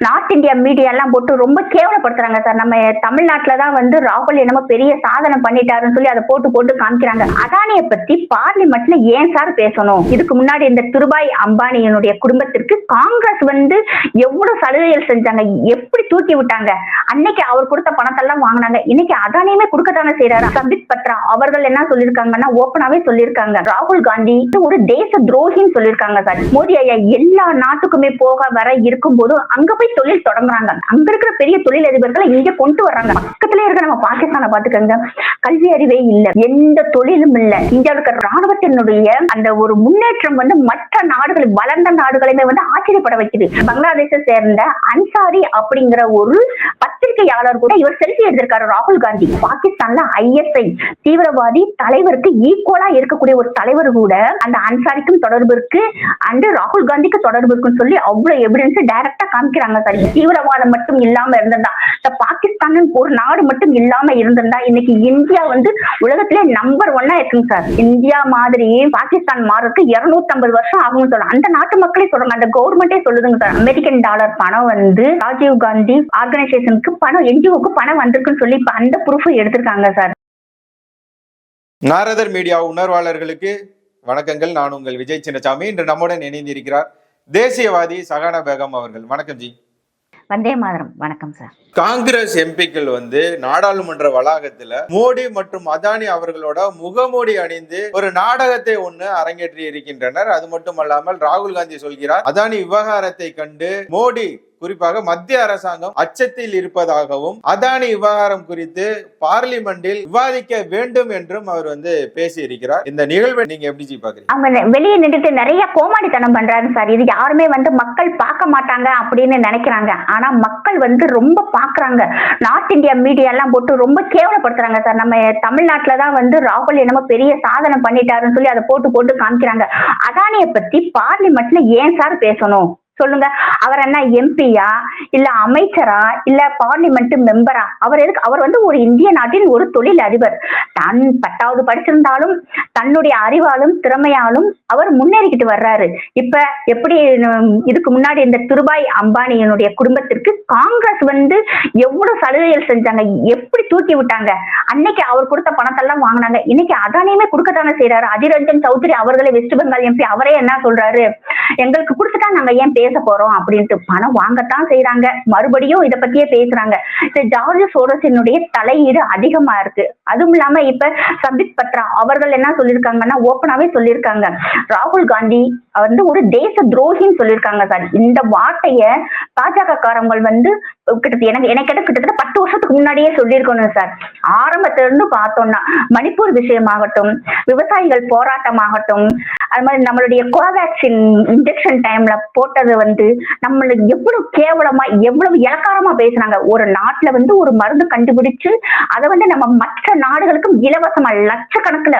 not north India media எல்லாம் போட்டு ரொம்ப கேவலப்படுத்துறாங்க சார். நம்ம தமிழ்நாட்டுல தான் வந்து ராகுல் என்னமோ பெரிய சாதனை பண்ணிட்டாருன்னு சொல்லி அதை போட்டு போட்டு காமிக்கிறாங்க. அதானிய பத்தி பார்லிமெண்ட்ல ஏன் சார் பேசணும்? இதுக்கு முன்னாடி இந்த திருபாய் அம்பானியினுடைய குடும்பத்திற்கு காங்கிரஸ் வந்து எவ்வளவு சலுகைகள் செஞ்சாங்க? எப்படி தூக்கி விட்டாங்க? அன்னைக்கு அவர் கொடுத்த பணத்தெல்லாம் வாங்கினாங்க. இன்னைக்கு அதானியுமே கொடுக்கத்தானே செய்யறாரு சம்பித் பத்ரா அவர்கள் என்ன சொல்லியிருக்காங்கன்னா ஓப்பனாவே சொல்லியிருக்காங்க. ராகுல் காந்தி ஒரு தேச துரோகின்னு சொல்லியிருக்காங்க சார். மோடி ஐயா எல்லா நாட்டுக்குமே போக வர இருக்கும்போது அங்க போய் தொழில் தொழில் தொடங்குறாங்க. அங்க இருக்கிற பெரிய தொழில் அதிபர்களை இங்க கொண்டு வர்றாங்க. பக்கத்துல இருக்க நம்ம பாகிஸ்தானை பாத்துக்கோங்க கல்வி அறிவே இல்ல. எந்த தொழிலும் இல்ல. இந்தியாவில் இருக்கிற ராணுவத்தினுடைய அந்த ஒரு முன்னேற்றம் வந்து மற்ற நாடுகள் வளர்ந்த நாடுகளையுமே வந்து ஆச்சரியப்பட வைக்குது. பங்களாதேஷை சேர்ந்த அன்சாரி அப்படிங்கிற ஒரு பத்திரிகையாளர் கூட இவர் செல்ஃபி எடுத்திருக்காரு ராகுல் காந்தி. பாகிஸ்தான்ல ஐஎஸ்ஐ தீவிரவாதி தலைவருக்கு ஈக்குவலா இருக்கக்கூடிய ஒரு தலைவர் கூட அந்த அன்சாரிக்கும் தொடர்பு இருக்கு. அண்ட் ராகுல் காந்திக்கு தொடர்பு இருக்குன்னு சொல்லி அவ்வளவு எவிடன்ஸ் டைரக்டா காமிக்கிறாங்க சார். தீவிரவாதம் மட்டும் இல்லாம இருந்திருந்தா. இந்த பாகிஸ்தான் ஒரு நாடு மட்டும் இல்லாம இருந்திருந்தா இன்னைக்கு இந்தியா வந்து உலகத்திலே நம்பர் ஒன்னா இருக்குங்க சார் இந்தியா மாதிரியே பாகிஸ்தான் மாறதுக்கு இருநூத்தி ஐம்பது வருஷம் ஆகும்னு சொல்றாங்க. அந்த நாட்டு மக்களே சொல்றாங்க. அந்த கவர்மெண்டே சொல்லுதுங்க சார் அமெரிக்கன் டாலர் பணம் வந்து ராஜீவ் காந்தி ஆர்கனைசேஷனுக்கு பணம் என்ஜிஓக்கு பணம் வந்திருக்குன்னு சொல்லி இப்ப அந்த ப்ரூஃப் எடுத்திருக்காங்க சார் நாரதர் மீடியா உணர்வாளர்களுக்கு வணக்கங்கள். நான் உங்கள் விஜய் சின்னசாமி. இன்று நம்முடன் இணைந்திருக்கிறார் தேசியவாதி சகானா பேகம் அவர்கள். வணக்கம் ஜி. வந்தே மாதரம். வணக்கம் சார் காங்கிரஸ் எம்பிக்கள் வந்து நாடாளுமன்ற வளாகத்துல மோடி மற்றும் அதானி அவர்களோட முகமூடி அணிந்து ஒரு நாடகத்தை ஒண்ணு அரங்கேற்றி இருக்கின்றனர். அது மட்டுமல்லாமல் ராகுல் காந்தி சொல்கிறார் அதானி விவகாரத்தை கண்டு மோடி குறிப்பாக மத்திய அரசாங்கம் அச்சத்தில் இருப்பதாகவும் அதானி விவகாரம் குறித்து பார்லிமெண்டில் விவாதிக்க வேண்டும் என்றும் அவர் வந்து பேசி இருக்கிறார் இந்த நிகழ்வை நீங்க எப்படி ஜி பாக்குறீங்க? அவங்க வெளியே நின்றுட்டு நிறைய கோமாடித்தனம் பண்றாரு சார். இது யாருமே வந்து மக்கள் பார்க்க மாட்டாங்க அப்படின்னு நினைக்கிறாங்க. ஆனா மக்கள் வந்து ரொம்ப பாக்குறாங்க. நார்த் இந்தியா மீடியா எல்லாம் போட்டு ரொம்ப கேவலப்படுத்துறாங்க சார். நம்ம தமிழ்நாட்டுல தான் வந்து ராகுல் என்னமோ பெரிய சாதனை பண்ணிட்டாருன்னு சொல்லி அதை போட்டு போட்டு காமிக்கிறாங்க. அதானிய பத்தி பார்லிமெண்ட்ல ஏன் சார் பேசணும்? சொல்லுங்க. அவர் என்ன எம்பியா இல்ல அமைச்சரா? இல்ல பார்லிமெண்ட் மெம்பரா அவர் எதுக்கு அவர் வந்து ஒரு இந்திய நாட்டின் ஒரு தொழில் அதிபர் தான் பத்தாவது படிச்சிருந்தாலும் தன்னுடைய அறிவாலும் திறமையாலும் அவர் முன்னேறிக்கிட்டு வர்றாரு. இப்ப எப்படி இதுக்கு முன்னாடி இந்த திருபாய் அம்பானியினுடைய குடும்பத்திற்கு காங்கிரஸ் வந்து எவ்வளவு சலுகைகள் செஞ்சாங்க? எப்படி தூக்கி விட்டாங்க? அன்னைக்கு அவர் கொடுத்த பணத்தெல்லாம் வாங்கினாங்க. இன்னைக்கு அதானியுமே கொடுக்கத்தானே செய்யறாரு அதிரஞ்சன் சௌத்ரி அவர்களை வெஸ்ட் பெங்கால் எம்பி அவரே என்ன சொல்றாரு? எங்களுக்கு கொடுத்துட்டா நாங்க ஏன் பேச போறோம் அப்படின்ட்டு பணம் வாங்கத்தான் செய்யறாங்க மறுபடியும் இத பத்தியே பேசுறாங்க. இந்த ஜார்ஜ் சோரஸினுடைய தலையீடு அதிகமா இருக்கு. அதுவும் இல்லாம இப்ப சம்பித் பத்ரா அவர்கள் என்ன சொல்லியிருக்காங்கன்னா ஓப்பனாவே சொல்லியிருக்காங்க. ராகுல் காந்தி வந்து ஒரு தேச துரோகின்னு சொல்லியிருக்காங்க சார். இந்த வார்த்தைய பாஜக காரங்கள் வந்து கிட்டத்தட்ட எனக்கு எனக்கு கிட்டத்தட்ட பத்து வருஷத்துக்கு முன்னாடியே சொல்லியிருக்கணும் சார். ஆரம்பத்துல இருந்து பார்த்தோம்னா மணிப்பூர் விஷயமாகட்டும் விவசாயிகள் போராட்டமாகட்டும் அது மாதிரி நம்மளுடைய கோவேக்சின் இன்ஜெக்ஷன் டைம்ல போட்டது வந்து நம்மளுக்கு எவ்வளவு கேவலமா எவ்வளவு இலக்காரமா பேசுனாங்க. ஒரு நாட்டுல வந்து ஒரு மருந்து கண்டுபிடிச்சு அதை வந்து நம்ம மற்ற நாடுகளுக்கும் இலவசமா லட்சக்கணக்குல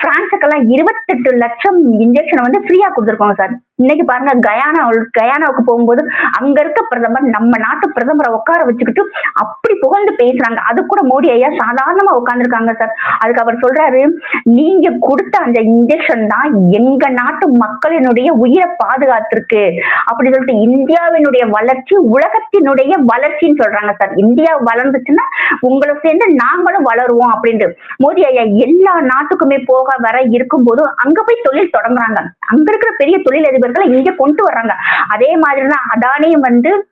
பிரான்ஸுக்கெல்லாம் இருபத்தெட்டு லட்சம் இன்ஜெக்ஷன் வந்து ஃப்ரீயா கொடுத்துருக்கோம் சார் இன்னைக்கு பாருங்க கயானா கயானாவுக்கு போகும்போது அங்க இருக்க பிரதமர் நம்ம நாட்டு பிரதமரை உட்கார வச்சுக்கிட்டு அப்படி புகழ்ந்து பேசுறாங்க. அது கூட மோடி ஐயா சாதாரணமா உட்காந்துருக்காங்க சார். அதுக்கு அவர் சொல்றாரு நீங்க கொடுத்த அந்த இன்ஜெக்ஷன் தான் எங்க நாட்டு மக்களினுடைய உயிரை பாதுகாத்திருக்கு. அப்படி சொல்லிட்டு இந்தியாவினுடைய வளர்ச்சி உலகத்தினுடைய வளர்ச்சின்னு சொல்றாங்க சார். இந்தியா வளர்ந்துச்சுன்னா உங்களை சேர்ந்து நாங்களும் வளருவோம் அப்படின்ட்டு. மோடி ஐயா எல்லா நாட்டுக்குமே போக வர இருக்கும்போது அங்க போய் தொழில் தொடங்குறாங்க. அங்க இருக்கிற பெரிய தொழிலதிபர்களை இங்க கொண்டு வர்றாங்க. அதே மாதிரிதான் அதானியும் வந்து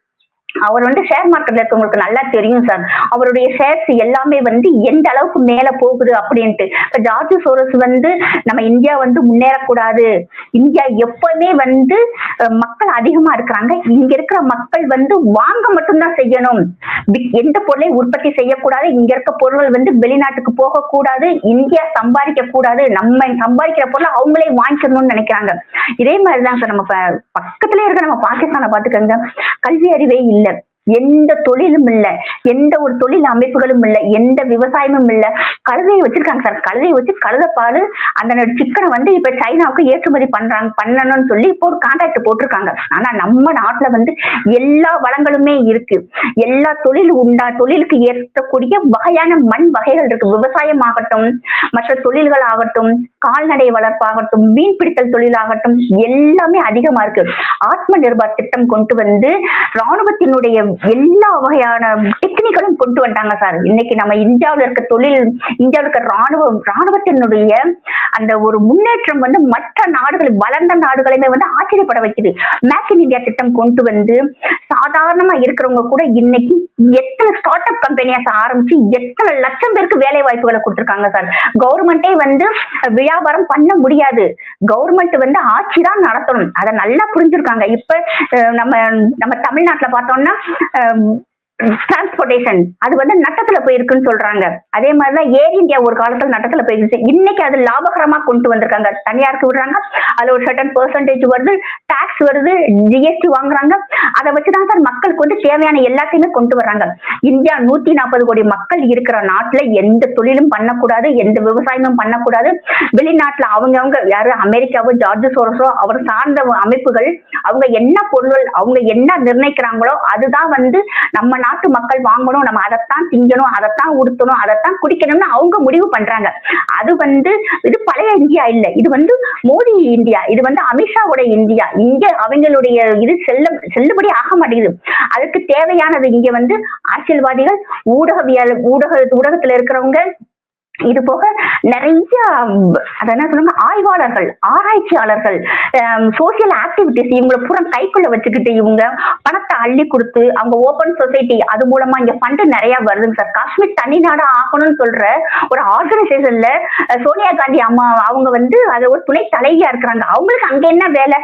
அவர் வந்து ஷேர் மார்க்கெட்ல இருக்கவங்களுக்கு நல்லா தெரியும் சார் அவருடைய ஷேர்ஸ் எல்லாமே வந்து எந்த அளவுக்கு மேல போகுது அப்படின்ட்டு. இப்ப ஜார்ஜ் சோரஸ் வந்து நம்ம இந்தியா வந்து முன்னேறக்கூடாது. இந்தியா எப்பவுமே வந்து மக்கள் அதிகமா இருக்கிறாங்க. இங்க இருக்கிற மக்கள் வந்து வாங்க மட்டும்தான் செய்யணும். எந்த பொருளையும் உற்பத்தி செய்யக்கூடாது. இங்க இருக்க பொருள் வந்து வெளிநாட்டுக்கு போகக்கூடாது. இந்தியா சம்பாதிக்க கூடாது நம்ம சம்பாதிக்கிற பொருளை அவங்களே வாங்கிக்கணும்னு நினைக்கிறாங்க. இதே மாதிரிதான் சார் நம்ம பக்கத்துல இருக்க நம்ம பாகிஸ்தானை பாத்துக்கோங்க கல்வி அறிவே இல்லை. எந்த தொழிலும் இல்ல. எந்த ஒரு தொழில் அமைப்புகளும் இல்ல. எந்த விவசாயமும் இல்ல. கழுதையை வச்சிருக்காங்க சார் கழுதையை வச்சு கழுதைப்பாடு அந்த சிக்கனை வந்து இப்ப சைனாவுக்கு ஏற்றுமதி பண்றாங்க பண்ணணும்னு சொல்லி இப்போ ஒரு கான்ட்ராக்ட் போட்டிருக்காங்க. ஆனா நம்ம நாட்டுல வந்து எல்லா வளங்களுமே இருக்கு. எல்லா தொழில் உண்டா தொழிலுக்கு ஏற்றக்கூடிய வகையான மண் வகைகள் இருக்கு. விவசாயம் ஆகட்டும் மற்ற தொழில்கள் ஆகட்டும் கால்நடை வளர்ப்பாகட்டும் மீன் பிடித்தல் தொழிலாகட்டும் எல்லாமே அதிகமா இருக்கு. ஆத்ம நிர்பார் திட்டம் கொண்டு வந்து ராணுவத்தினுடைய எல்லா வகையான டெக்னிக்கலும் கொண்டு வந்தாங்க சார் இன்னைக்கு நம்ம இந்தியாவில் இருக்க தொழில் இந்தியாவில் இருக்க ராணுவம் ராணுவத்தினுடைய அந்த ஒரு முன்னேற்றம் வந்து மற்ற நாடுகள் வளர்ந்த நாடுகளையுமே வந்து ஆச்சரியப்பட வைக்குது. மேக் இன் இந்தியா திட்டம் கொண்டு வந்து சாதாரணமா இருக்கிறவங்க கூட இன்னைக்கு எத்தனை ஸ்டார்ட் அப் கம்பெனியாஸ் ஆரம்பிச்சு எத்தனை லட்சம் பேருக்கு வேலை வாய்ப்புகளை கொடுத்துருக்காங்க சார் கவர்மெண்டே வந்து வியாபாரம் பண்ண முடியாது. கவர்மெண்ட் வந்து ஆட்சி தான் நடத்தணும். அதை நல்லா புரிஞ்சிருக்காங்க. இப்ப நம்ம நம்ம தமிழ்நாட்டுல பார்த்தோம்னா um, டிரான்ஸ்போர்டேஷன் அது வந்து நட்டத்துல போயிருக்குன்னு சொல்றாங்க. அதே மாதிரிதான் ஏர் இந்தியா ஒரு காலத்துல நட்டத்துல போயிருச்சு இன்னைக்கு அது லாபகரமா கொண்டு வந்திருக்காங்க. தனியாருக்கு விடுறாங்க. அதுல ஒரு சர்டன் பெர்சன்டேஜ் வருது. டாக்ஸ் வருது. ஜிஎஸ்டி வாங்குறாங்க. அதை வச்சுதான் சார் மக்களுக்கு வந்து தேவையான எல்லாத்தையுமே கொண்டு வர்றாங்க. இந்தியா நூத்தி நாற்பது கோடி மக்கள் இருக்கிற நாட்டுல எந்த தொழிலும் பண்ணக்கூடாது. எந்த விவசாயமும் பண்ணக்கூடாது. வெளிநாட்டுல அவங்கவங்க யாரு? அமெரிக்காவோ ஜார்ஜ் சோரஸோ அவர் சார்ந்த அமைப்புகள் அவங்க என்ன பொருள் அவங்க என்ன நிர்ணயிக்கிறாங்களோ அதுதான் வந்து நம்ம நாட்டு நாட்டு மக்கள் வாங்கணும் நம்ம அதைத்தான் திங்கணும் அதைத்தான் உடுத்தணும் அதைத்தான் குடிக்கணும்னு அவங்க முடிவு பண்றாங்க. அது வந்து இது பழைய இந்தியா இல்ல. இது வந்து மோடி இந்தியா இது வந்து அமித்ஷாவோட இந்தியா. இங்க அவங்களுடைய இது செல்ல செல்லுபடி ஆக மாட்டேங்குது. அதுக்கு தேவையானது இங்க வந்து அரசியல்வாதிகள் ஊடகவியல் ஊடக ஊடகத்துல இருக்கிறவங்க இது போக நிறைய ம், என்ன சொல்லுங்க ஆய்வாளர்கள் ஆராய்ச்சியாளர்கள் சோசியல் ஆக்டிவிட்டிஸ் இவங்களை பூரா கைக்குள்ள வச்சுக்கிட்டு இவங்க பணத்தை அள்ளி கொடுத்து அவங்க ஓபன் சொசைட்டி அது மூலமா இங்க ஃபண்ட் நிறைய வருதுங்க சார் காஷ்மீர் தனி நாடா ஆகணும்னு சொல்ற ஒரு ஆர்கனைசேஷன்ல சோனியா காந்தி அம்மா அவங்க வந்து அதை ஒரு துணை தலைவியா இருக்கிறாங்க. அவங்களுக்கு அங்க என்ன வேலை?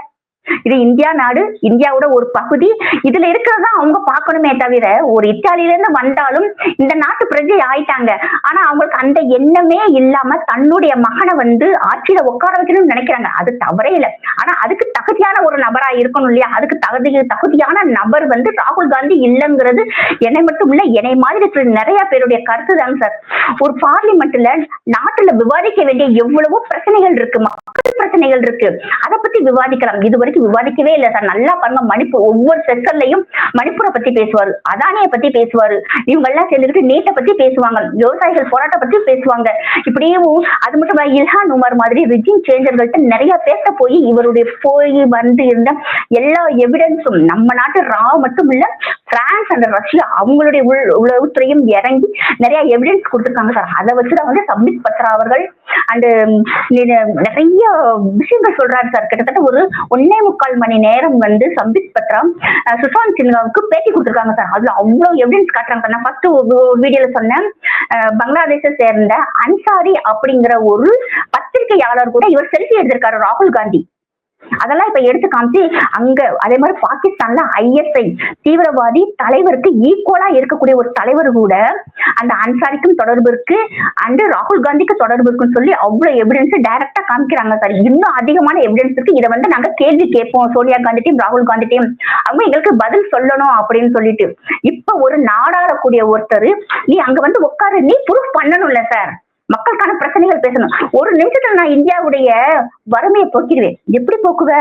இது இந்தியா நாடு இந்தியாவோட ஒரு பகுதி. இதுல இருக்கிறதா அவங்க பார்க்கணுமே தவிர ஒரு இத்தாலியில இருந்து வந்தாலும் இந்த நாட்டு பிரஜை ஆயிட்டாங்க. ஆனா அவங்களுக்கு அந்த எண்ணமே இல்லாம தன்னுடைய மகனை வந்து ஆட்சியில உட்கார வைக்கணும்னு நினைக்கிறாங்க. அது தவறே இல்லை. ஆனா அதுக்கு தகுதியான ஒரு நபரா இருக்கணும் இல்லையா? அதுக்கு தகுதி தகுதியான நபர் வந்து ராகுல் காந்தி இல்லைங்கிறது என்னை மட்டும் இல்ல என்னை மாதிரி இருக்கிற நிறைய பேருடைய கருத்து தாங்க சார். ஒரு பார்லிமெண்ட்ல நாட்டுல விவாதிக்க வேண்டிய எவ்வளவோ பிரச்சனைகள் இருக்கு. மக்கள் பிரச்சனைகள் இருக்கு. அதை பத்தி விவாதிக்கலாம். இது வரைக்கும் விவாதிக்கவே இல்லை சார். நல்லா பாருங்க மணிப்பூர் ஒவ்வொரு செக்டர்லயும் மணிப்பூரை பத்தி பேசுவாரு அதானியை பத்தி பேசுவாரு இவங்க எல்லாம் சேர்ந்துக்கிட்டு நீட்டை பத்தி பேசுவாங்க விவசாயிகள் போராட்டம் பத்தி பேசுவாங்க. இப்படியும் அது மட்டும் இல்ஹான் உமர் மாதிரி ரிஜிம் சேஞ்சர்கள்ட்ட நிறைய பேச போய் இவருடைய போய் வந்து இருந்த எல்லா எவிடன்ஸும் நம்ம நாட்டு ரா மட்டும் இல்ல பிரான்ஸ் அண்ட் ரஷ்யா அவங்களுடைய உள் உளவுத்துறையும் இறங்கி நிறைய எவிடன்ஸ் கொடுத்திருக்காங்க சார். அதை வச்சுதான் வந்து சப்மிட் பத்ரா அவர்கள் அண்ட் நிறைய விஷயங்கள் சொல்றாரு சார். கிட்டத்தட்ட ஒரு ஒன்னே முக்கால் மணி நேரம் வந்து சம்பித் பத்ரா சுஷாந்த் சின்ஹாவுக்கு பேட்டி கொடுத்துருக்காங்க சார். அதுல அவ்வளவு எவிடன்ஸ் காட்டுறாங்க நான் ஃபர்ஸ்ட் வீடியோல சொன்னேன். பங்களாதேஷை சேர்ந்த அன்சாரி அப்படிங்கிற ஒரு பத்திரிகையாளர் கூட இவர் செல்ஃபி எடுத்திருக்காரு ராகுல் காந்தி. அதெல்லாம் இப்ப எடுத்து காமிச்சு அங்க அதே மாதிரி பாகிஸ்தான்ல ஐஎஸ்ஐ தீவிரவாதி தலைவருக்கு ஈக்குவலா இருக்கக்கூடிய ஒரு தலைவர் கூட அந்த அன்சாரிக்கும் தொடர்பு இருக்கு. அண்ட் ராகுல் காந்திக்கு தொடர்பு இருக்குன்னு சொல்லி அவ்வளவு எவிடன்ஸ் டைரக்டா காமிக்கிறாங்க சார் இன்னும் அதிகமான எவிடன்ஸ் இருக்கு. இதை வந்து நாங்க கேள்வி கேட்போம். சோனியா காந்திட்டையும் ராகுல் காந்திட்டையும் அவங்க எங்களுக்கு பதில் சொல்லணும் அப்படின்னு சொல்லிட்டு. இப்ப ஒரு நாடாளக்கூடிய ஒருத்தர் நீ அங்க வந்து உட்காரு. நீ ப்ரூஃப் பண்ணணும்ல சார் மக்களுக்கான பிரச்சனைகள் பேசணும். ஒரு நிமிஷத்துல நான் இந்தியாவுடைய வறுமையை போக்கிடுவேன். எப்படி போக்குவ?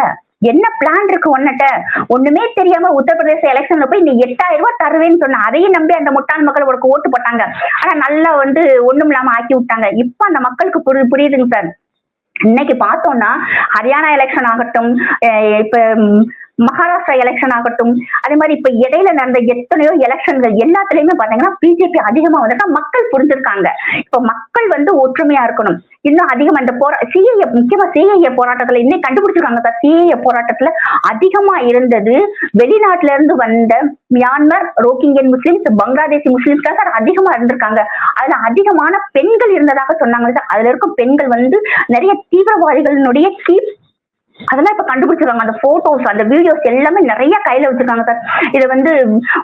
என்ன பிளான் இருக்கு உன்னிட்ட ஒண்ணுமே தெரியாம உத்தரப்பிரதேச எலெக்ஷன்ல போய் நீ எட்டாயிரம் ரூபாய் தருவேன்னு சொன்ன அதையும் நம்பி அந்த முட்டாள் மக்கள் உனக்கு ஓட்டு போட்டாங்க. ஆனா நல்லா வந்து ஒண்ணும் இல்லாம ஆக்கி விட்டாங்க. இப்ப அந்த மக்களுக்கு புரி புரியுதுங்க சார். இன்னைக்கு பார்த்தோம்னா ஹரியானா எலெக்ஷன் ஆகட்டும் இப்ப மகாராஷ்டிரா எலெக்ஷன் ஆகட்டும் அதே மாதிரி இப்ப இடையில நடந்த எத்தனையோ எலெக்ஷன்கள் எல்லாத்துலயுமே பாத்தீங்கன்னா பிஜேபி அதிகமா வந்துட்டா மக்கள் புரிஞ்சிருக்காங்க. இப்ப மக்கள் வந்து ஒற்றுமையா இருக்கணும். இன்னும் அதிகம் இந்த போரா சிஐஏ முக்கியமா சிஏஏ போராட்டத்துல இன்னும் கண்டுபிடிச்சிருக்காங்க சார் சிஏஏ போராட்டத்துல அதிகமா இருந்தது வெளிநாட்டுல இருந்து வந்த Myanmar Rohingyan Muslims Bangladeshi Muslims தான் சார் அதிகமா இருந்திருக்காங்க. அதுல அதிகமான பெண்கள் இருந்ததாக சொன்னாங்க சார். அதுல இருக்கும் பெண்கள் வந்து நிறைய தீவிரவாதிகளினுடைய கீப் அதெல்லாம் இப்ப கண்டுபிடிச்சிருக்காங்க அந்த போட்டோஸ் அந்த வீடியோஸ் எல்லாமே நிறைய கையில வச்சிருக்காங்க சார் இது வந்து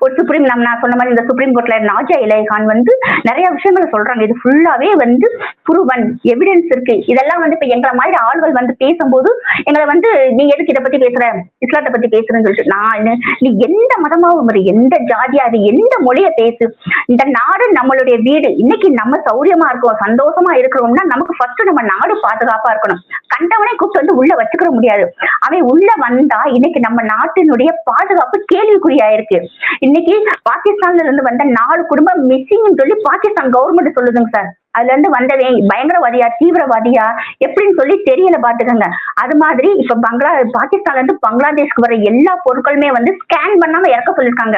ஒரு சுப்ரீம் நம்ம நான் சொன்ன மாதிரி இந்த சுப்ரீம் கோர்ட்ல நாஜா இலைகான் வந்து நிறைய விஷயங்களை சொல்றாங்க. இது ஃபுல்லாவே வந்து புருவன் எவிடன்ஸ் இருக்கு. இதெல்லாம் வந்து இப்ப எங்களை மாதிரி ஆள்கள் வந்து பேசும்போது எங்களை வந்து நீ எதுக்கு இதை பத்தி பேசுற? இஸ்லாத்தை பத்தி பேசுறேன்னு சொல்லிட்டு நான் நீ எந்த மதமாவும் இரு எந்த ஜாதியா இரு எந்த மொழிய பேசு. இந்த நாடு நம்மளுடைய வீடு. இன்னைக்கு நம்ம சௌரியமா இருக்கோம் சந்தோஷமா இருக்கிறோம்னா நமக்கு ஃபர்ஸ்ட் நம்ம நாடு பாதுகாப்பா இருக்கணும். கண்டவனை கூப்பிட்டு வந்து உள்ள வச்சுக்கிற முடியாது. அவன் உள்ள வந்தா இன்னைக்கு நம்ம நாட்டினுடைய பாதுகாப்பு கேள்விக்குறியாயிருக்கு. இன்னைக்கு பாகிஸ்தான்ல இருந்து வந்த நாலு குடும்பம் மிஸ்ஸிங் சொல்லி பாகிஸ்தான் கவர்மெண்ட் சொல்லுதுங்க சார் அதுல இருந்து வந்தவன் பயங்கரவாதியா தீவிரவாதியா எப்படின்னு சொல்லி தெரியல பாத்துக்கோங்க. அது மாதிரி இப்ப பங்களா பாகிஸ்தான்ல இருந்து பங்களாதேஷ்க்கு வர எல்லா பொருட்களுமே வந்து ஸ்கேன் பண்ணாம இறக்க சொல்லிருக்காங்க.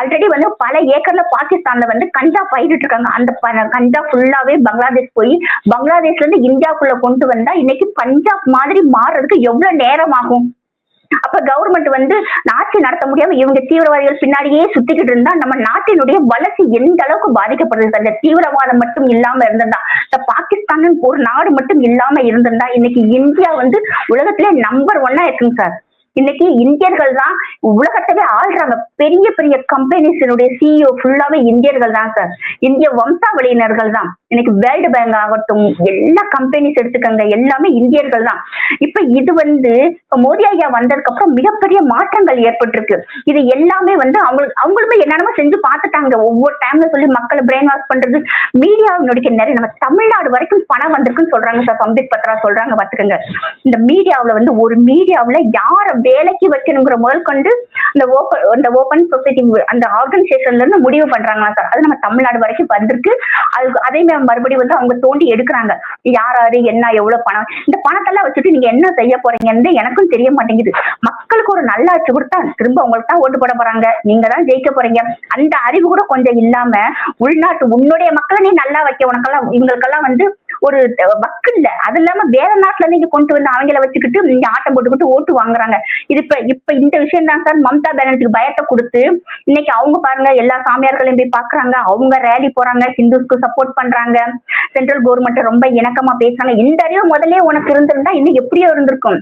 ஆல்ரெடி வந்து பல ஏக்கர்ல பாகிஸ்தான்ல வந்து கஞ்சா பயிரிட்டு இருக்காங்க. அந்த ப- கஞ்சா ஃபுல்லாவே பங்களாதேஷ் போய் பங்களாதேஷ்ல இருந்து இந்தியாவுக்குள்ள கொண்டு வந்தா இன்னைக்கு பஞ்சாப் மாதிரி மாறுறதுக்கு எவ்வளவு நேரம் ஆகும்? அப்ப கவர்மெண்ட் வந்து ஆட்சி நடத்த முடியாம இவங்க தீவிரவாதிகள் பின்னாடியே சுத்திக்கிட்டு இருந்தா நம்ம நாட்டினுடைய வளர்ச்சி எந்த அளவுக்கு பாதிக்கப்படுது அந்த தீவிரவாதம் மட்டும் இல்லாம இருந்திருந்தா இந்த பாகிஸ்தான் ஒரு நாடு மட்டும் இல்லாம இருந்திருந்தா இன்னைக்கு இந்தியா வந்து உலகத்திலே நம்பர் ஒன்னா இருக்குங்க சார். இன்னைக்கு இந்தியர்கள் தான் உலகத்தவே ஆள்றாங்க. பெரிய பெரிய கம்பெனிஸினுடைய சிஇஓ ஃபுல்லாவே இந்தியர்கள் தான் சார். இந்திய வம்சாவளியினர்கள் தான். இன்னைக்கு வேர்ல்டு பேங்க் ஆகட்டும் எல்லா கம்பெனிஸ் எடுத்துக்கங்க எல்லாமே இந்தியர்கள் தான். இப்ப இது வந்து இப்ப மோடி ஐயா வந்ததுக்கு அப்புறம் மிகப்பெரிய மாற்றங்கள் ஏற்பட்டிருக்கு. இது எல்லாமே வந்து அவங்களுக்கு அவங்களுமே என்னென்னமோ செஞ்சு பார்த்துட்டாங்க. ஒவ்வொரு டைம்ல சொல்லி மக்களை பிரெயின் வாஷ் பண்றது மீடியாவினுடைய நிறைய நம்ம தமிழ்நாடு வரைக்கும் பணம் வந்திருக்குன்னு சொல்றாங்க சார் சம்பித் பத்ரா சொல்றாங்க பாத்துக்கோங்க இந்த மீடியாவுல வந்து ஒரு மீடியாவுல யார வேலைக்கு வைக்கணுங்கிற முதல் கொண்டு அந்த ஓப்பன் அந்த ஓப்பன் சொசைட்டி அந்த ஆர்கனைசேஷன்ல இருந்து முடிவு பண்றாங்களா சார்? அது நம்ம தமிழ்நாடு வரைக்கும் வந்திருக்கு. அது அதே மாதிரி மறுபடியும் வந்து அவங்க தோண்டி எடுக்கிறாங்க. யார் யாரு என்ன எவ்வளவு பணம்? இந்த பணத்தெல்லாம் வச்சுட்டு நீங்க என்ன செய்ய போறீங்கன்னு எனக்கும் தெரிய மாட்டேங்குது. மக்களுக்கு ஒரு நல்ல ஆட்சி கொடுத்தா திரும்ப உங்களுக்கு தான் ஓட்டு போட போறாங்க. நீங்க தான் ஜெயிக்க போறீங்க. அந்த அறிவு கூட கொஞ்சம் இல்லாம உள்நாட்டு உன்னுடைய மக்களை நீ நல்லா வைக்க உனக்கெல்லாம் இவங்களுக்கெல்லாம் வந்து ஒரு வக்கு இல்ல. அது இல்லாம வேற நாட்டுல இருந்து இங்க கொண்டு வந்து அவங்கள வச்சுக்கிட்டு இங்க ஆட்டம் போட்டுக்கிட்டு ஓட்டு வாங்குறாங்க. இது இப்ப இப்ப இந்த விஷயம் தான் சார் மம்தா பானர்ஜிக்கு பயத்தை கொடுத்து இன்னைக்கு அவங்க பாருங்க எல்லா சாமியார்களையும் போய் பாக்குறாங்க. அவங்க ரேலி போறாங்க ஹிந்துஸ்க்கு சப்போர்ட் பண்றாங்க. சென்ட்ரல் கவர்மெண்ட் ரொம்ப இணக்கமா பேசுறாங்க. இந்த அறிவு முதல்ல உனக்கு இருந்திருந்தா இன்னும் எப்படியோ இருந்திருக்கும்.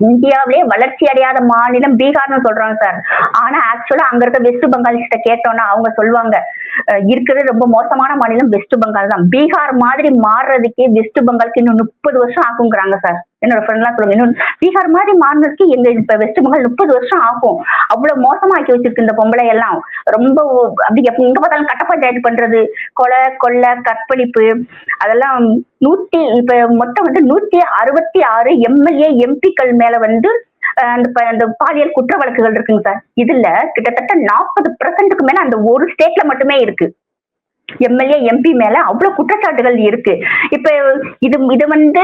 இந்தியாவிலே வளர்ச்சி அடையாத மாநிலம் பீகார்னு சொல்றாங்க சார். ஆனா ஆக்சுவலா அங்க இருக்க வெஸ்ட் பெங்காலிஸ்ட கேட்டோம்னா அவங்க சொல்லுவாங்க அஹ் இருக்கிறது ரொம்ப மோசமான மாநிலம் வெஸ்ட் பெங்கால் தான். பீகார் மாதிரி மாறுறதுக்கே வெஸ்ட் பெங்காலுக்கு இன்னும் முப்பது வருஷம் ஆகுங்கிறாங்க சார். என்னோட ஃப்ரெண்ட்லாம் சொல்லுங்க இன்னும் பீகார் மாதிரி மாறினதுக்கு எங்க இப்ப வெஸ்ட் பெங்கால் முப்பது வருஷம் ஆகும். அவ்வளவு மோசமாக்கி வச்சிருக்கு இந்த பொம்பளை எல்லாம். ரொம்ப அப்படி எப்ப- எங்க பார்த்தாலும் கட்டப்பஞ்சாயத்து பண்றது. கொலை கொள்ளை கற்பழிப்பு. அதெல்லாம் நூத்தி இப்ப மொத்தம் வந்து நூத்தி அறுபத்தி ஆறு எம்எல்ஏ எம்பிக்கள் மேல வந்து அந்த ப- அந்த பாலியல் குற்ற வழக்குகள் இருக்குங்க சார். இதுல கிட்டத்தட்ட நாற்பது பெர்சன்ட்டுக்கு மேல அந்த ஒரு ஸ்டேட்ல மட்டுமே இருக்கு. எம்எல்ஏ எம்பி மேல அவ்வளவு குற்றச்சாட்டுகள் இருக்கு. இப்ப இது இது வந்து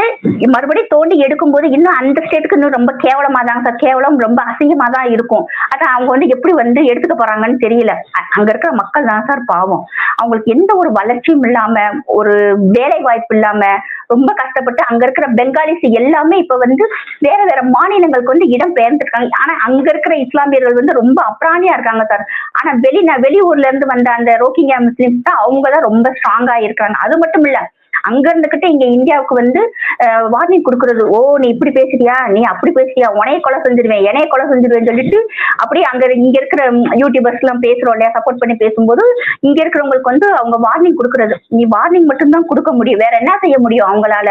மறுபடியும் தோண்டி எடுக்கும் போது இன்னும் அந்த ஸ்டேட்டுக்கு இன்னும் ரொம்ப கேவலமா தான் சார் கேவலம் ரொம்ப அசிங்கமா தான் இருக்கும். அதான் அவங்க வந்து எப்படி வந்து எடுத்துக்க போறாங்கன்னு தெரியல. அங்க இருக்கிற மக்கள் தான் சார் பாவம். அவங்களுக்கு எந்த ஒரு வளர்ச்சியும் இல்லாம ஒரு வேலை வாய்ப்பு இல்லாம ரொம்ப கஷ்டப்பட்டு அங்க இருக்கிற பெங்காலிஸ் எல்லாமே இப்ப வந்து வேற வேற மாநிலங்களுக்கு வந்து இடம் பெயர்ந்துருக்காங்க ஆனா அங்க இருக்கிற இஸ்லாமியர்கள் வந்து ரொம்ப அப்ராணியா இருக்காங்க சார் ஆனா வெளி வெளியூர்ல இருந்து வந்த அந்த ரோஹிங்கியா முஸ்லிம்ஸ் தான் அவங்க தான் ரொம்ப ஸ்ட்ராங்கா இருக்காங்க. அது மட்டும் இல்ல அங்க இருந்துகிட்டு இங்க இந்தியாவுக்கு வந்து வார்னிங் கொடுக்கறது. ஓ நீ இப்படி பேசுறியா? நீ அப்படி பேசுறியா? உனைய கொலை செஞ்சிருவேன் என்னைய கொலை செஞ்சிருவேன் சொல்லிட்டு அப்படியே அங்க இங்க இருக்கிற யூடியூபர்ஸ் எல்லாம் பேசுறோம் இல்லையா? சப்போர்ட் பண்ணி பேசும்போது இங்க இருக்கிறவங்களுக்கு வந்து அவங்க வார்னிங் கொடுக்கறது. நீ வார்னிங் மட்டும்தான் கொடுக்க முடியும். வேற என்ன செய்ய முடியும் அவங்களால?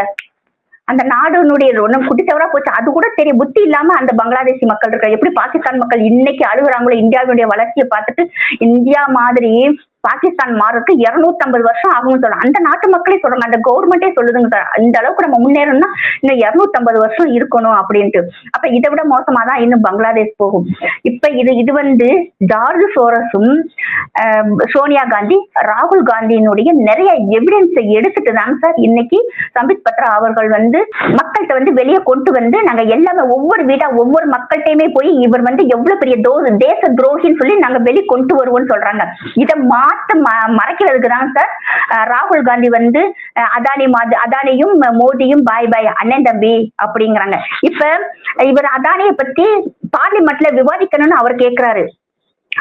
அந்த நாடுனுடைய ஒன்றும் குட்டிச்சவரா போச்சு. அது கூட தெரியும் புத்தி இல்லாம அந்த பங்களாதேசி மக்கள் இருக்க எப்படி பாகிஸ்தான் மக்கள் இன்னைக்கு அழுகுறாங்களோ இந்தியாவினுடைய வளர்ச்சியை பார்த்துட்டு இந்தியா மாதிரி பாகிஸ்தான் மாறதுக்கு இருநூத்தம்பது வருஷம் ஆகும்னு சொல்றாங்க. அந்த நாட்டு மக்களே சொல்றாங்க. அந்த கவர்மெண்டே சொல்லுதுங்க சார். இந்த அளவுக்கு நம்ம முன்னேறணும்னா இன்னும் இருநூத்தம்பது வருஷம் இருக்கணும் அப்படின்ட்டு. அப்ப இதை விட மோசமா தான் இன்னும் பங்களாதேஷ் போகும். இப்ப இது இது வந்து ஜார்ஜ் சோரஸும் ஆஹ், சோனியா காந்தி ராகுல் காந்தியினுடைய நிறைய எவிடன்ஸை எடுத்துட்டு தாங்க சார் இன்னைக்கு சம்பித் பத்ரா அவர்கள் வந்து மக்கள்கிட்ட வந்து வெளியே கொண்டு வந்து நாங்க எல்லாமே ஒவ்வொரு வீடா ஒவ்வொரு மக்கள்கிட்டயுமே போய் இவர் வந்து எவ்வளவு பெரிய தோ தேச துரோகின்னு சொல்லி நாங்க வெளியே கொண்டு வருவோம்னு சொல்றாங்க. இதை மா ம- மறைக்கிறதுக்கு தான் சார். அஹ், ராகுல் காந்தி வந்து அஹ், அதானி மாது அதானியும் மோடியும் பாய் பாய் அண்ணன் தம்பி அப்படிங்கிறாங்க. இப்ப இவர் அதானியை பத்தி பார்லிமெண்ட்ல விவாதிக்கணும்னு அவர் கேட்கிறாரு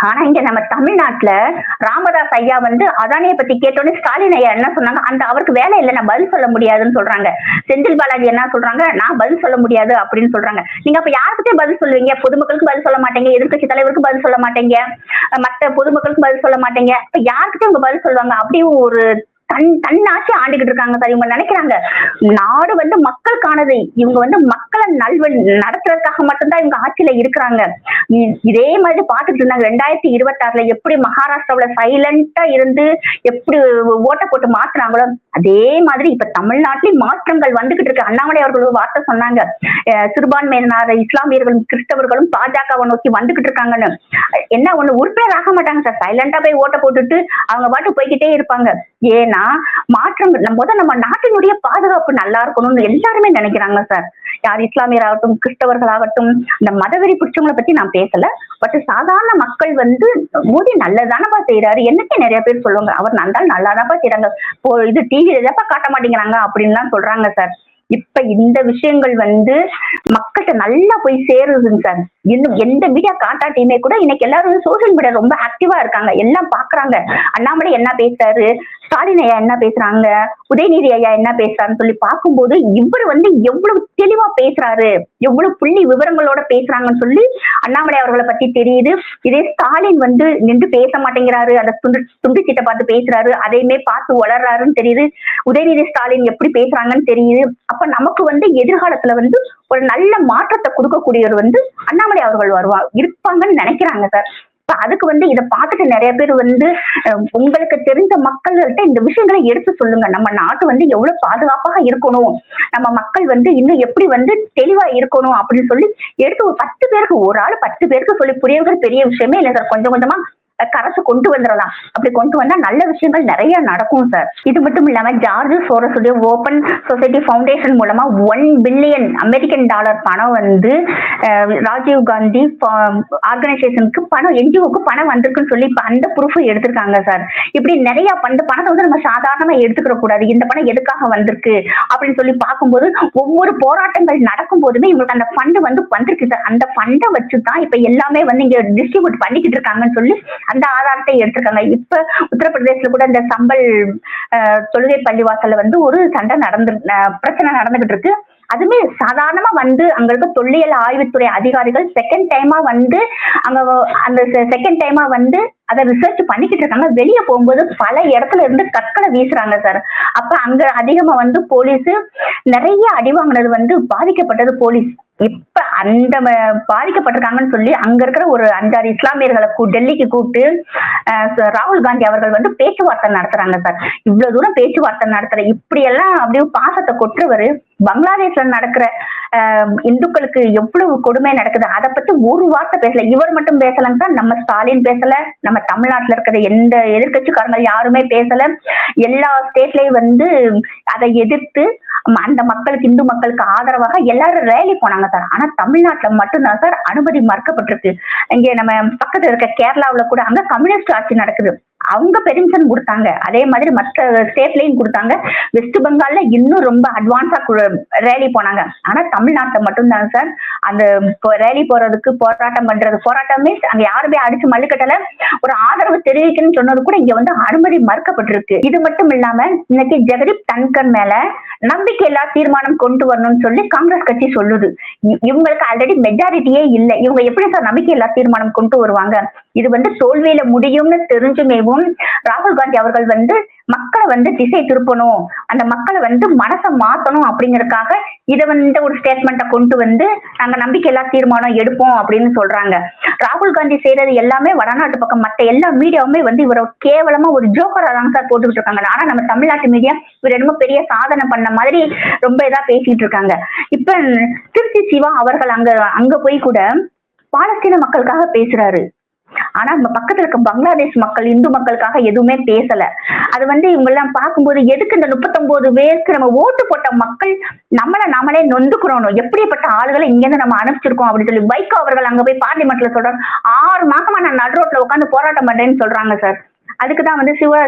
ஆனா இங்க நம்ம தமிழ்நாட்டுல ராமதாஸ் ஐயா வந்து அதானிய பத்தி கேட்டோன்னே ஸ்டாலின் ஐயா என்ன சொன்னாங்க? அந்த அவருக்கு வேலை இல்லை நான் பதில் சொல்ல முடியாதுன்னு சொல்றாங்க. செந்தில் பாலாஜி என்ன சொல்றாங்க? நான் பதில் சொல்ல முடியாது அப்படின்னு சொல்றாங்க. நீங்க அப்ப யாருக்கிட்டே பதில் சொல்லுவீங்க? பொதுமக்களுக்கு பதில் சொல்ல மாட்டீங்க. எதிர்கட்சி தலைவருக்கு பதில் சொல்ல மாட்டீங்க. மற்ற பொதுமக்களுக்கு பதில் சொல்ல மாட்டீங்க. இப்ப யாருக்கிட்டே உங்க பதில் சொல்லுவாங்க? அப்படி ஒரு தன் தன்னாட்சி ஆண்டுகிட்டு இருக்காங்க சார். இவங்க நினைக்கிறாங்க நாடு வந்து மக்களுக்கானது இவங்க வந்து மக்களை நல்வழி நடத்துறதுக்காக மட்டும்தான் இவங்க ஆட்சியில இருக்கிறாங்க. இதே மாதிரி பாத்துட்டு இருந்தாங்க. ரெண்டாயிரத்தி இருபத்தாறுல எப்படி மகாராஷ்டிராவில சைலண்டா இருந்து எப்படி ஓட்டை போட்டு மாத்துறாங்களோ அதே மாதிரி இப்ப தமிழ்நாட்டிலேயும் மாற்றங்கள் வந்துகிட்டு இருக்கு. அண்ணாமலை அவர்கள் வார்த்தை சொன்னாங்க. சிறுபான்மையினர் இஸ்லாமியர்களும் கிறிஸ்தவர்களும் பாஜகவை நோக்கி வந்துகிட்டு இருக்காங்கன்னு. என்ன ஒண்ணு உறுப்பினர் ஆக மாட்டாங்க சார். சைலண்டா போய் ஓட்டை போட்டுட்டு அவங்க பாட்டு போய்கிட்டே இருப்பாங்க. ஏன்னா மாற்றம் நம்ம முத நம்ம நாட்டினுடைய பாதுகாப்பு நல்லா இருக்கணும்னு எல்லாருமே நினைக்கிறாங்க சார் யார் இஸ்லாமியராகட்டும் கிறிஸ்தவர்களாகட்டும் இந்த மதவெறி பிடிச்சவங்களை பத்தி நான் பேசல. பட் சாதாரண மக்கள் வந்து மோடி நல்லதானப்பா செய்யறாரு என்னக்கே நிறைய பேர் சொல்லுவாங்க. அவர் நல்லா நல்லாதான்ப்பா செய்யறாங்க இப்போ இது டிவியில எதப்பா காட்ட மாட்டேங்கிறாங்க அப்படின்லாம் சொல்றாங்க சார் இப்ப இந்த விஷயங்கள் வந்து மக்கள்கிட்ட நல்லா போய் சேருதுங்க சார் இன்னும் எந்த மீடியா காண்டாக்டையுமே கூட இன்னைக்கு எல்லாரும் சோசியல் மீடியா ரொம்ப ஆக்டிவா இருக்காங்க. எல்லாம் பாக்குறாங்க. அண்ணாமலை என்ன பேசுறாரு? ஸ்டாலின் ஐயா என்ன பேசுறாங்க? உதயநிதி ஐயா என்ன பேசுறாருன்னு சொல்லி பார்க்கும்போது இவர் வந்து எவ்வளவு தெளிவா பேசுறாரு. எவ்வளவு புள்ளி விவரங்களோட பேசுறாங்கன்னு சொல்லி அண்ணாமலை அவர்களை பத்தி தெரியுது. இதே ஸ்டாலின் வந்து நின்று பேச மாட்டேங்கிறாரு. அந்த துண்டு துண்டு சீட்டை பார்த்து பேசுறாரு. அதையுமே பார்த்து வளர்றாருன்னு தெரியுது. உதயநிதி ஸ்டாலின் எப்படி பேசுறாங்கன்னு தெரியுது. அப்ப நமக்கு வந்து எதிர்காலத்துல வந்து ஒரு நல்ல மாற்றத்தை கொடுக்கக்கூடியவர் வந்து அண்ணாமலை அவர்கள் வருவா இருப்பாங்கன்னு நினைக்கிறாங்க சார் இப்ப அதுக்கு வந்து இதை பார்த்துட்டு நிறைய பேர் வந்து உங்களுக்கு தெரிந்த மக்கள்கிட்ட இந்த விஷயங்களை எடுத்து சொல்லுங்க. நம்ம நாட்டு வந்து எவ்வளவு பாதுகாப்பாக இருக்கணும். நம்ம மக்கள் வந்து இன்னும் எப்படி வந்து தெளிவா இருக்கணும் அப்படின்னு சொல்லி எடுத்து ஒரு பத்து பேருக்கு ஒரு ஆள் பத்து பேருக்கு சொல்லி புரியவர்கள் பெரிய விஷயமே இல்லை சார் கொஞ்சம் கொஞ்சமா கரசு கொண்டு வந்துடலாம். அப்படி கொண்டு வந்தா நல்ல விஷயங்கள் நிறைய நடக்கும் சார் இது மட்டும் இல்லாம ஜார்ஜ் சோரஸுடைய ஓபன் சொசைட்டி ஃபவுண்டேஷன் மூலமா ஒன் பில்லியன் அமெரிக்கன் டாலர் பணம் வந்து ராஜீவ் காந்தி ஆர்கனைசேஷனுக்கு பணம் என்ஜிஓக்கு பணம் வந்திருக்குன்னு சொல்லி இப்ப அந்த ப்ரூஃப் எடுத்திருக்காங்க சார் இப்படி நிறைய அந்த பணத்தை வந்து நம்ம சாதாரணமா எடுத்துக்கிற கூடாது. இந்த பணம் எதுக்காக வந்திருக்கு? அப்படின்னு சொல்லி பார்க்கும்போது ஒவ்வொரு போராட்டங்கள் நடக்கும் போதுமே இவங்களுக்கு அந்த ஃபண்ட் வந்து வந்திருக்கு சார் அந்த ஃபண்டை வச்சு தான் இப்ப எல்லாமே வந்து இங்க டிஸ்ட்ரிபியூட் பண்ணிக்கிட்டு இருக்காங்கன்னு சொல்லி அந்த ஆதாரத்தை எடுத்திருக்காங்க. இப்ப உத்தரப்பிரதேசல கூட இந்த சம்பல் தொழுகை பள்ளிவாசல்ல வந்து ஒரு சண்டை நடந்து பிரச்சனை நடந்துகிட்டு இருக்கு. அதுமே சாதாரணமா வந்து அங்க இருக்க தொல்லியல் ஆய்வுத்துறை அதிகாரிகள் செகண்ட் டைமா வந்து அங்க அந்த செகண்ட் டைமா வந்து அதை ரிசர்ச் பண்ணிக்கிட்டு இருக்காங்க. வெளியே போகும்போது பல இடத்துல இருந்து கற்களை வீசுறாங்க சார் அப்ப அங்க அதிகமா வந்து போலீஸ் நிறைய அடி வாங்கினது வந்து பாதிக்கப்பட்டது போலீஸ் இப்ப அந்த பாதிக்கப்பட்டிருக்காங்கன்னு சொல்லி அங்க இருக்கிற ஒரு அஞ்சாறு இஸ்லாமியர்களை கூ- டெல்லிக்கு கூப்பிட்டு ராகுல் காந்தி அவர்கள் வந்து பேச்சுவார்த்தை நடத்துறாங்க சார். இவ்வளவு தூரம் பேச்சுவார்த்தை நடத்துற இப்படி எல்லாம் அப்படியே பாசத்தை கொட்டுறவரு பங்களாதேஷ்ல நடக்கிற இந்துக்களுக்கு எவ்வளவு கொடுமை நடக்குது அதை பத்தி ஒரு வார்த்தை பேசல. இவர் மட்டும் பேசலங்க சார் நம்ம ஸ்டாலின் பேசல நம்ம தமிழ்நாட்டுல இருக்கிற எந்த எதிர்கட்சிக்காரங்க யாருமே பேசல. எல்லா ஸ்டேட்லயும் வந்து அதை எதிர்த்து அந்த மக்களுக்கு இந்து மக்களுக்கு ஆதரவாக எல்லாரும் ரேலி போனாங்க சார். ஆனா தமிழ்நாட்டுல மட்டும்தான் சார் அனுமதி மறுக்கப்பட்டிருக்கு. இங்க நம்ம பக்கத்துல இருக்க கேரளாவுல கூட அங்க கம்யூனிஸ்ட் ஆட்சி நடக்குது. அவங்க பெர்மிஷன் கொடுத்தாங்க. அதே மாதிரி மற்ற ஸ்டேட்லயும் கொடுத்தாங்க. வெஸ்ட் பெங்கால்ல இன்னும் ரொம்ப அட்வான்ஸா ரேலி போனாங்க. ஆனா தமிழ்நாட்டுல மட்டும்தாங்க சார் அந்த ரேலி போறதுக்கு போராட்டம் பண்றது போராட்டமே அங்க யாருமே அடிச்சு மல்லுக்கட்டல ஒரு ஆதரவு தெரிவிக்கணும்னு சொன்னது கூட இங்க வந்து அனுமதி மறுக்கப்பட்டிருக்கு. இது மட்டும் இல்லாம இன்னைக்கு ஜெகதீப் தன்கர் மேல நம்பிக்கையில்லா தீர்மானம் கொண்டு வரணும்னு சொல்லி காங்கிரஸ் கட்சி சொல்லுது. இ- இவங்களுக்கு ஆல்ரெடி மெஜாரிட்டியே இல்லை. இவங்க எப்படி சார் நம்பிக்கை நம்பிக்கையில்லா தீர்மானம் கொண்டு வருவாங்க? இது வந்து தோல்வியில முடியும்னு தெரிஞ்சுமேவும் ராகுல் காந்தி அவர்கள் வந்து மக்களை வந்து திசை திருப்பணும். அந்த மக்களை வந்து மனசை மாத்தணும் அப்படிங்கறதுக்காக இதை வந்து ஒரு ஸ்டேட்மெண்ட்டை கொண்டு வந்து நாங்க நம்பிக்கையில்லா தீர்மானம் எடுப்போம் அப்படின்னு சொல்றாங்க. ராகுல் காந்தி செய்யறது எல்லாமே வடநாட்டு பக்கம். மத்த எல்லா மீடியாவுமே வந்து இவரை கேவலமா ஒரு ஜோக்கரா தான் சார் போட்டுக்கிட்டு இருக்காங்க. ஆனா நம்ம தமிழ்நாட்டு மீடியா இவர் என்னமோ பெரிய சாதனை பண்ண மாதிரி ரொம்ப இதா பேசிட்டு இருக்காங்க. இப்ப திருச்சி சிவா அவர்கள் அங்க அங்க போய் கூட பாலஸ்தீன மக்களுக்காக பேசுறாரு. ஆனா நம்ம பக்கத்துல இருக்க பங்களாதேஷ் மக்கள் இந்து மக்களுக்காக எதுவுமே பேசல. அது வந்து இவங்க எல்லாம் பார்க்கும்போது எதுக்கு இந்த முப்பத்தொன்பது பேருக்கு நம்ம ஓட்டு போட்ட மக்கள் நம்மள நாமளே நொந்துக்கிறோம் எப்படிப்பட்ட ஆளுகளை இங்க இருந்து நம்ம அனுப்பிச்சிருக்கோம் அப்படின்னு சொல்லி வைகோ அவர்கள் அங்க போய் பார்லிமெண்ட்ல சொல்றாங்க ஆறு மாசமா நான் நடு ரோட்ல உட்காந்து போராட்டம் பண்றேன்னு சொல்றாங்க சார். அதுக்கு தான் வந்து சிவ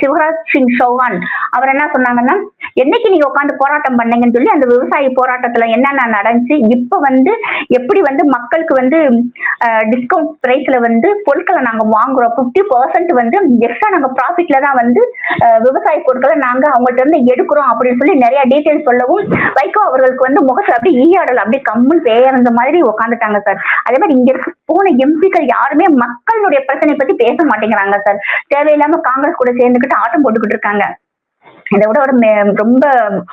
சிவராஜ் சிங் சௌஹான் அவர் என்ன சொன்னாங்கன்னா என்னைக்கு நீங்க உட்காந்து போராட்டம் பண்ணீங்கன்னு சொல்லி அந்த விவசாய போராட்டத்துல என்னென்ன நடந்துச்சு இப்ப வந்து எப்படி வந்து மக்களுக்கு வந்து டிஸ்கவுண்ட் பிரைஸ்ல வந்து பொருட்களை நாங்க வாங்குறோம் 50% பர்சன்ட் வந்து எக்ஸ்ட்ரா நாங்க ப்ராஃபிட்ல தான் வந்து விவசாய பொருட்களை நாங்க அவங்கள்ட்ட இருந்து எடுக்கிறோம் அப்படின்னு சொல்லி நிறைய டீட்டெயில் சொல்லவும் வைகோ அவர்களுக்கு வந்து முகத்துல அப்படியே ஈயாடல் அப்படியே கம்முன்னு பேயறந்த மாதிரி உட்காந்துட்டாங்க சார் அதே மாதிரி இங்க இருக்க போன எம்பிக்கள் யாருமே மக்களுடைய பிரச்சனை பத்தி பேச மாட்டேங்கிறாங்க சார் தேவையில்லாம காங்கிரஸ் கூட சேர்ந்துக்கிட்டு ஆட்டம் போட்டுக்கிட்டு இருக்காங்க. இதை விட ஒரு மே- ரொம்ப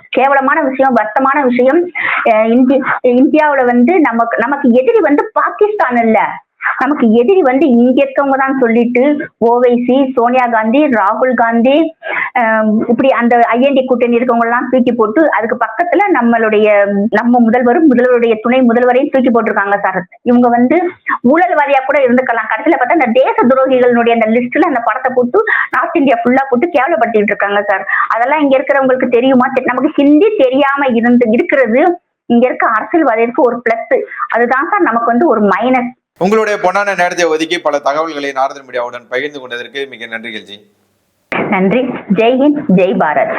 கேவலமான விஷயம் வருத்தமான விஷயம் அஹ் இந்தியாவுல வந்து நமக்கு நமக்கு எதிரி வந்து பாகிஸ்தான் இல்ல. நமக்கு எதிரி வந்து இங்க இருக்கவங்க தான் சொல்லிட்டு ஓவைசி சோனியா காந்தி ராகுல் காந்தி ஆஹ் இப்படி அந்த ஐஎன்டி கூட்டணி இருக்கவங்க எல்லாம் தூக்கி போட்டு அதுக்கு பக்கத்துல நம்மளுடைய நம்ம முதல்வரும் முதல்வருடைய துணை முதல்வரையும் தூக்கி போட்டிருக்காங்க சார் இவங்க வந்து ஊழல்வாதியா கூட இருந்துக்கலாம். கடைசியில பார்த்தா இந்த தேச துரோகிகளுடைய அந்த லிஸ்ட்ல அந்த படத்தை போட்டு நார்த் இந்தியா ஃபுல்லா போட்டு கேவலப்படுத்திட்டு இருக்காங்க சார் அதெல்லாம் இங்க இருக்கிறவங்களுக்கு தெரியுமா? நமக்கு ஹிந்தி தெரியாம இருந்து இருக்கிறது இங்க இருக்க அரசியல்வாதிக்கு ஒரு பிளஸ் அதுதான் சார் நமக்கு வந்து ஒரு மைனஸ் உங்களுடைய பொன்னான நேரத்தை ஒதுக்கி பல தகவல்களை நாரதன் மீடியாவுடன் பகிர்ந்து கொண்டதற்கு மிக நன்றி கெல்ஜி. நன்றி. ஜெய் ஹிந்த் ஜெய் பாரத்.